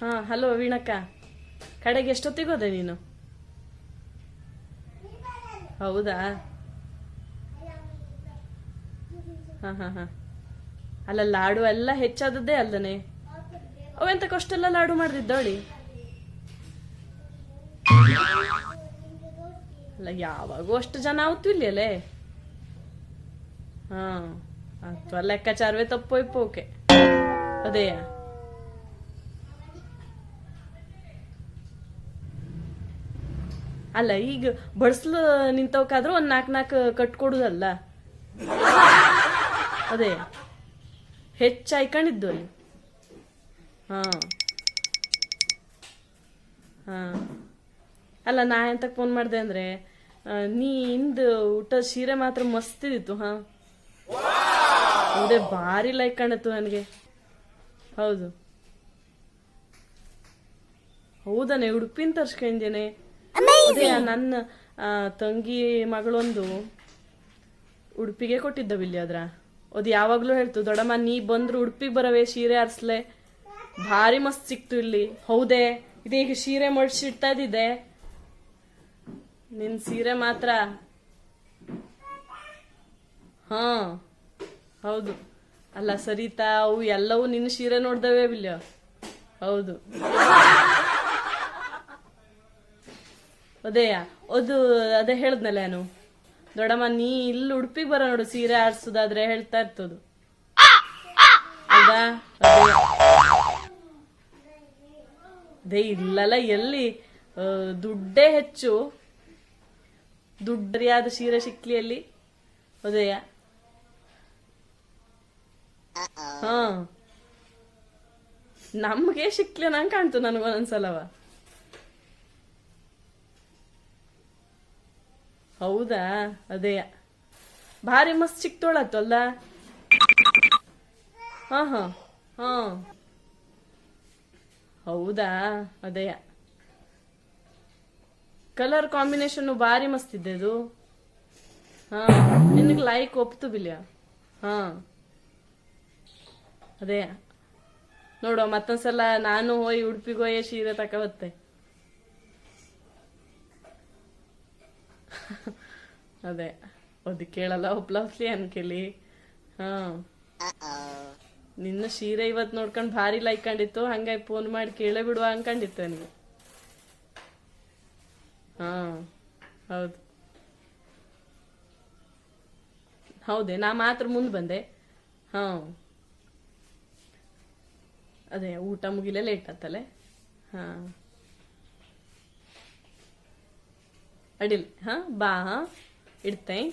ಹಾ, ಹಲೋ ವೀಣಕ್ಕ. ಕಡೆಗೆ ಎಷ್ಟೊತ್ತಿಗೋದೆ ನೀನು? ಹೌದಾ? ಹಾ ಹಾ ಹಾ. ಅಲ್ಲ, ಲಾಡು ಎಲ್ಲ ಹೆಚ್ಚಾದದ್ದೇ ಅಲ್ಲನೆ ಅವೆಂತ ಕಷ್ಟೆಲ್ಲ ಲಾಡು ಮಾಡ್ದಿದ್ದವಳಿ ಅಲ್ಲ, ಯಾವಾಗೂ ಅಷ್ಟು ಜನ ಅಲ್ಲೇ ಹಾ, ಅಥವಾ ಲೆಕ್ಕಾಚಾರವೇ ತಪ್ಪೋಯ್ಪೋಕೆ ಓಕೆ. ಅದೇಯಾ ಅಲ್ಲ ಈಗ ಬಡ್ಸ್ಲು ನಿಂತವಕ್ಕಾದ್ರೂ ಒಂದ್ ನಾಲ್ಕು ನಾಲ್ಕು ಕಟ್ಕೊಡುದಲ್ಲ ಅದೇ. ಹೆಚ್ಚು ಆಯ್ಕೊಂಡಿದ್ದು ಅಲ್ಲಿ. ಹಾ. ಹಾ. ಅಲ್ಲ ನಾ ಎಂತ ಫೋನ್ ಮಾಡಿದೆ ಅಂದ್ರೆ ನೀ ಹಿಂದ ಊಟ ಸೀರೆ ಮಾತ್ರ ಮಸ್ತ್ ಇದ್ದಿತ್ತು ಹಾ. ಅದೇ ಭಾರಿ ಲೈಕ್ ಕಾಣತ್ತು ನನಗೆ. ಹೌದು. ಹೌದಾನೆ ಉಡುಪಿನ ತರ್ಸ್ಕೊಂಡೇನೆ ನನ್ನ ತಂಗಿ ಮಗಳೊಂದು ಉಡುಪಿಗೆ ಕೊಟ್ಟಿದ್ದ ಬಿಲ್ಲಿ ಅದ್ರ. ಅದು ಯಾವಾಗ್ಲೂ ಹೇಳ್ತು ದೊಡ್ಡಮ್ಮ ನೀ ಬಂದ್ರು ಉಡುಪಿಗೆ ಬರವೇ ಸೀರೆ ಹರ್ಸ್ಲೆ ಭಾರಿ ಮಸ್ತ್ ಸಿಕ್ತು ಇಲ್ಲಿ. ಹೌದೇ ಇದೀಗ ಸೀರೆ ಮಡ್ಸಿಡ್ತಾ ಇದ್ದಿದೆ ನಿನ್ ಸೀರೆ ಮಾತ್ರ. ಹಾ ಹೌದು. ಅಲ್ಲ ಸರಿತಾ, ಅವು ಎಲ್ಲವೂ ನಿನ್ನ ಸೀರೆ ನೋಡ್ದವೇ ಬಿಲ್ಯ. ಹೌದು. ಅದೇಯ ಅದು ಅದೇ ಹೇಳದ್ನಲ್ಲ ನಾನು. ದೊಡ್ಡಮ್ಮ, ನೀ ಇಲ್ಲಿ ಉಡುಪಿಗೆ ಬರೋ ನೋಡು, ಸೀರೆ ಆಡ್ಸುದಾದ್ರೆ ಹೇಳ್ತಾ ಇರ್ತದು. ಹೌದಾ ಅದೇ. ಇಲ್ಲಲ್ಲ, ಎಲ್ಲಿ ದುಡ್ಡೇ ಹೆಚ್ಚು. ದುಡ್ಡರಿಯಾದ ಸೀರೆ ಸಿಕ್ಲಿ ಅದೇಯ ಹಾ. ನಮ್ಗೆ ಸಿಕ್ಲಿ ನಂಗೆ ಕಾಣ್ತು ನನಗೊಂದೊಂದ್ಸಲವ ಹೌದಾ? ಅದೇ. ಭಾರಿ ಮಸ್ತ್ ಸಿಕ್ತೋಳತ್ತು ಅಲ್ಲ ಹಾ ಹಾ. ಹಾ. ಹೌದಾ? ಅದೇ. ಕಲರ್ ಕಾಂಬಿನೇಷನ್ ಭಾರಿ ಮಸ್ತ್ ಇದೆ. ಅದು ಹಾ. ನಿನಗೆ ಲೈಕ್ ಒಪ್ತು ಬಿಲ್ಯ. ಹಾ. ಅದೇ. ನೋಡು, ಮತ್ತೊಂದ್ಸಲ ನಾನು ಹೋಗಿ ಉಡುಪಿಗೆ ಹೋಗಿ ಸೀರೆ ತಕ ಅದೇ. ಅದು ಕೇಳಲ್ಲ ಒಪ್ಲಪ್ಲಿ ಅನ್ಕೇಳಿ ಹಾ. ನಿನ್ನ ಸೀರೆ ಇವತ್ ನೋಡ್ಕೊಂಡು ಭಾರಿ ಲೈಕ್ ಕಂಡಿತ್ತು, ಹಂಗಾಗಿ ಫೋನ್ ಮಾಡಿ ಕೇಳೇ ಬಿಡುವ ಅನ್ಕೊಂಡಿತ್ತು ನನಗೆ. ಹಾ, ಹೌದು. ಹೌದೇ, ನಾ ಮಾತ್ರ ಮುಂದೆ ಬಂದೆ. ಹಾ. ಅದೇ ಊಟ ಮುಗಿಲೇ ಲೇಟ್ ಆತಲೆ? ಹಾ. ಅಡಿಲ್ ಹಾ ಬಾ ಹಾ. ಇಡ್ತೇನೆ?